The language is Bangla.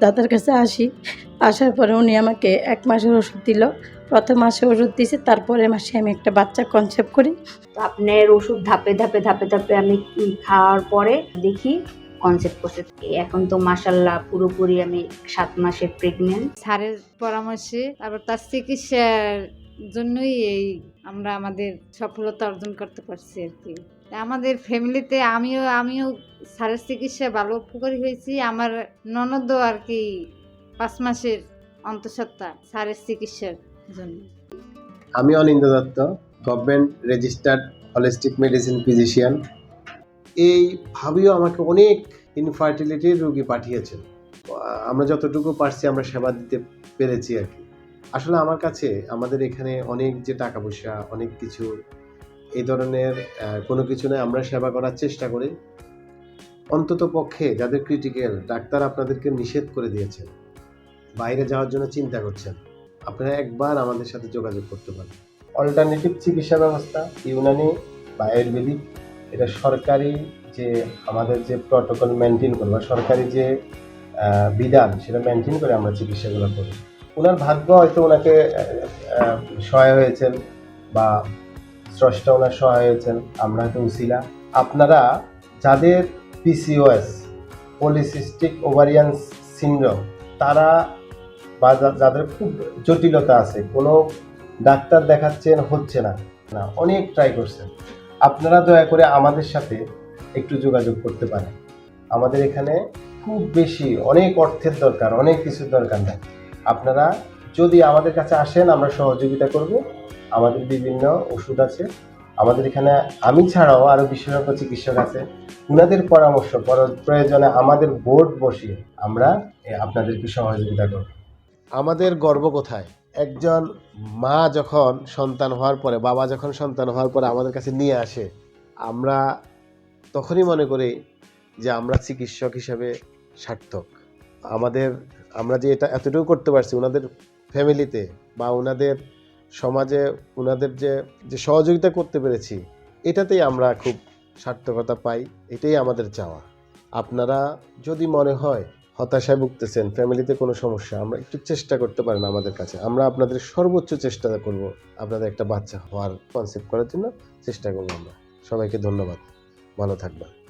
দাদার কাছে আসি। আসার পরে উনি আমাকে এক মাসের ওষুধ দিল। প্রথম মাসে ওষুধ দিয়েছে তারপরে মাসে আমি একটা বাচ্চা কনসেপ্ট করি। তো আপনার ওষুধ ধাপে ধাপে ধাপে ধাপে আমি খাওয়ার পরে দেখি কনসেপ্ট করছে। এখন তো মাসাল্লাহ পুরোপুরি আমি সাত মাসের প্রেগনেন্ট স্যারের পরামর্শে তারপর তার চিকিৎসার জন্যই এই আমরা আমাদের সফলতা অর্জন করতে পারছি আর কি। আমাদের ফ্যামিলিতে আমিও আমিও স্যারের চিকিৎসা ভালো উপকারী হয়েছি। আমার ননদও আর কি পাঁচ মাসের অন্তঃসত্ত্বা স্যারের চিকিৎসার জন্য। আমি Anindo Dutta government registered holistic medicine physician এই ভাবিও আমাকে অনেক ইনফার্টিলিটির রোগী পাঠিয়েছেন। আমরা যতটুকু পারছি আমরা সেবা দিতে পেরেছি আর কি। আসলে আমার কাছে আমাদের এখানে অনেক যে টাকা পয়সা অনেক কিছু, এই ধরনের কোনো কিছু নয়, আমরা সেবা করার চেষ্টা করি। অন্তত পক্ষে যাদের ক্রিটিক্যাল ডাক্তার আপনাদেরকে নিষেধ করে দিয়েছেন। বাইরে যাওয়ার জন্য চিন্তা করছেন। আপনারা একবার আমাদের সাথে যোগাযোগ করতে পারেন। অল্টারনেটিভ চিকিৎসা ব্যবস্থা, ইউনানি বা আয়ুর্বেদিক, এটা সরকারি যে আমাদের যে প্রটোকল মেনটেন করে বা সরকারি যে বিধান, সেটা মেনটেন করে আমরা চিকিৎসাগুলো করি। ওনার ভাগ্য হয়তো ওনাকে সহায় হয়েছেন বা স্রষ্টা ওনার সহায় হয়েছেন, আমরা হয়তো উসিলা আপনারা যাদের পিসিওএস পলিসিস্টিক ওভারিয়ান সিন্ড্রোম তারা বা যাদের খুব জটিলতা আছে, কোনো ডাক্তার দেখাচ্ছেন হচ্ছে না। না, অনেক ট্রাই করছেন। আপনারা দয়া করে আমাদের সাথে একটু যোগাযোগ করতে পারেন। আমাদের এখানে খুব বেশি, অনেক অর্থের দরকার, অনেক কিছুর দরকার নেই। আপনারা যদি আমাদের কাছে আসেন, আমরা সহযোগিতা করব। আমাদের বিভিন্ন ওষুধ আছে। আমাদের এখানে আমি ছাড়াও আরও বিশেষজ্ঞ চিকিৎসক আছে। ওনাদের পরামর্শ পর- প্রয়োজনে আমাদের বোর্ড বসিয়ে আমরা আপনাদেরকে সহযোগিতা করব। আমাদের গর্ব কোথায়? একজন মা যখন সন্তান হওয়ার পরে, বাবা যখন সন্তান হওয়ার পরে আমাদের কাছে নিয়ে আসে, আমরা তখনই মনে করি যে আমরা চিকিৎসক হিসেবে সার্থক। আমাদের, আমরা যে এটা এতটুকু করতে পারছি ওনাদের ফ্যামিলিতে বা ওনাদের সমাজে ওনাদের যে যে সহযোগিতা করতে পেরেছি, এটাতেই আমরা খুব সার্থকতা পাই, এটাই আমাদের চাওয়া। আপনারা যদি মনে হয় হতাশায় ভুগতেছেন, ফ্যামিলিতে কোনো সমস্যা, আমরা একটু চেষ্টা করতে পারেন আমাদের কাছে। আমরা আপনাদের সর্বোচ্চ চেষ্টা করব আপনাদের একটা বাচ্চা হওয়ার কনসেপ্ট করার জন্য চেষ্টা করব আমরা। সবাইকে ধন্যবাদ। ভালো থাকবেন।